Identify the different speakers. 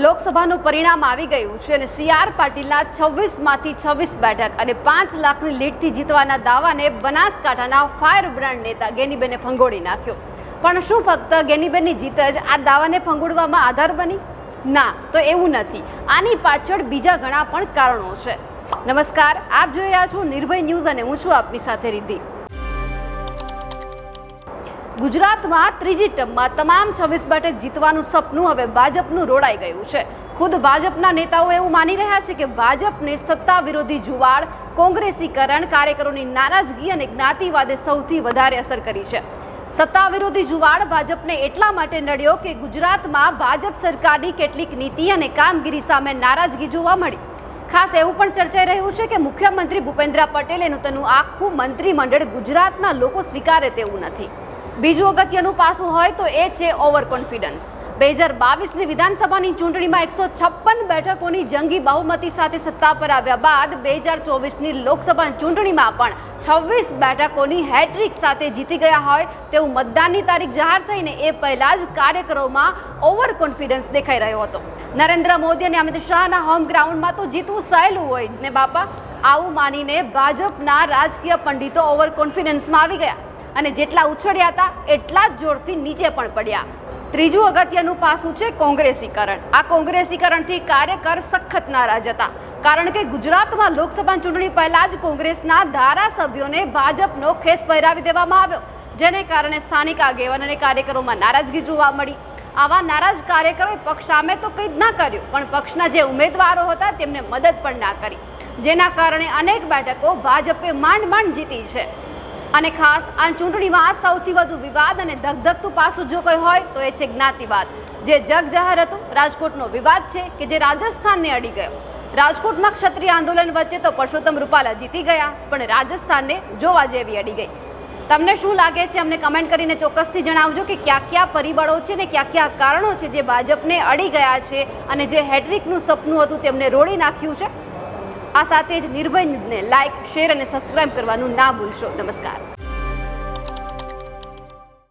Speaker 1: લોકસભાનું પરિણામ આવી ગયું છે અને સી આર પાટીલના છવ્વીસમાંથી છવ્વીસ બેઠક અને પાંચ લાખની લીડથી જીતવાના દાવાને બનાસકાંઠાના ફાયર બ્રાન્ડ નેતા ગેનીબેને ફંગોળી નાખ્યો. પણ શું ફક્ત ગેનીબેનની જીત જ આ દાવાને ફંગોળવામાં આધાર બની? ના, તો એવું નથી. આની પાછળ બીજા ઘણા પણ કારણો છે. નમસ્કાર, આપ જોઈ રહ્યા છો નિર્ભય ન્યૂઝ અને હું છું આપની સાથે રિદ્ધિ. ગુજરાતમાં ત્રીજી ટર્મમાં તમામ છવ્વીસ બેઠક જીતવાનું સપનું હવે ભાજપનું રોડાઈ ગયું છે. ખુદ ભાજપના નેતાઓ એવું માની રહ્યા છે કે ભાજપને સત્તા વિરોધી જુવાળ, કોંગ્રેસીકરણ કાર્યકરોની નારાજગી અને જ્ઞાતિવાદે સૌથી વધારે અસર કરી છે. સત્તા વિરોધી જુવાળ ભાજપને એટલા માટે નડ્યો કે ગુજરાતમાં ભાજપ સરકારની કેટલીક નીતિ અને કામગીરી સામે નારાજગી જોવા મળી. ખાસ એવું પણ ચર્ચાઈ રહ્યું છે કે મુખ્યમંત્રી ભૂપેન્દ્ર પટેલેનું તેનું આખું મંત્રીમંડળ ગુજરાતના લોકો સ્વીકારે તેવું નથી. બીજું અગત્યનું પાસું હોય તો એ છે ઓવર કોન્ફિડન્સ બે હજાર બાવીસની વિધાનસભાની ચૂંટણીમાં એકસો છપ્પન બેઠકોની જંગી બહુમતી સાથે સત્તા પર આવ્યા બાદ બે હજાર ચોવીસની લોકસભાની ચૂંટણીમાં પણ છવ્વીસ બેઠકોની હેટ્રિક સાથે જીતી ગયા હોય તેવું મતદાનની તારીખ જાહેર થઈને એ પહેલાં જ કાર્યકરોમાં ઓવર કોન્ફિડન્સ દેખાઈ રહ્યો હતો. નરેન્દ્ર મોદી અને અમિત શાહના હોમ ગ્રાઉન્ડમાં તો જીતવું સહેલું હોય ને બાપા? આવું માનીને ભાજપના રાજકીય પંડિતો ઓવર કોન્ફિડન્સમાં આવી ગયા. અને જેટલા ઉછળ્યા હતા, એટલા જ જોરથી નીચે પણ પડ્યા. ત્રીજું અગત્યનું પાસું છે કોંગ્રેસીકરણ. આ કોંગ્રેસીકરણથી કાર્યકર સખત નારાજ હતા. કારણ કે ગુજરાતમાં લોકસભા ચૂંટણી પહેલા જ કોંગ્રેસના ધારાસભ્યોને ભાજપનો ખેસ પહેરાવી દેવામાં આવ્યો, જેને કારણે સ્થાનિક આગેવાન અને કાર્યકરોમાં નારાજગી જોવા મળી. આવા નારાજ કાર્યકરોએ પક્ષ સામે તો કંઈ જ ના કર્યું, પણ પક્ષના જે ઉમેદવારો હતા તેમને મદદ પણ ના કરી. જેના કારણે અનેક બેઠકો ભાજપે માંડ માંડ જીતી છે. અને ખાસ, આ ચૂંટણીમાં સૌથી વધુ વિવાદ અને ધગધગતું પાસું જો કોઈ હોય, તો એ છે જ્ઞાતિવાદ. જે જગ જાહેર હતું, રાજકોટનો વિવાદ છે કે જે રાજસ્થાનને અડી ગયો. રાજકોટમાં ક્ષત્રિય આંદોલન વચ્ચે તો પરસોત્તમ રૂપાલા જીતી ગયા, પણ રાજસ્થાનને જોવા જેવી અડી ગઈ. તમને શું લાગે છે? અમને કમેન્ટ કરીને ચોક્કસથી જણાવજો કે કયા કયા પરિબળો છે ને કયા કયા કારણો છે જે ભાજપને અડી ગયા છે અને જે હેટ્રિકનું સપનું હતું તેમને રોડી નાખ્યું છે. આ સાથે જ નિર્ભય ન્યૂઝને લાઇક શેર અને સબસ્ક્રાઇબ કરવાનું ના ભૂલશો. નમસ્કાર.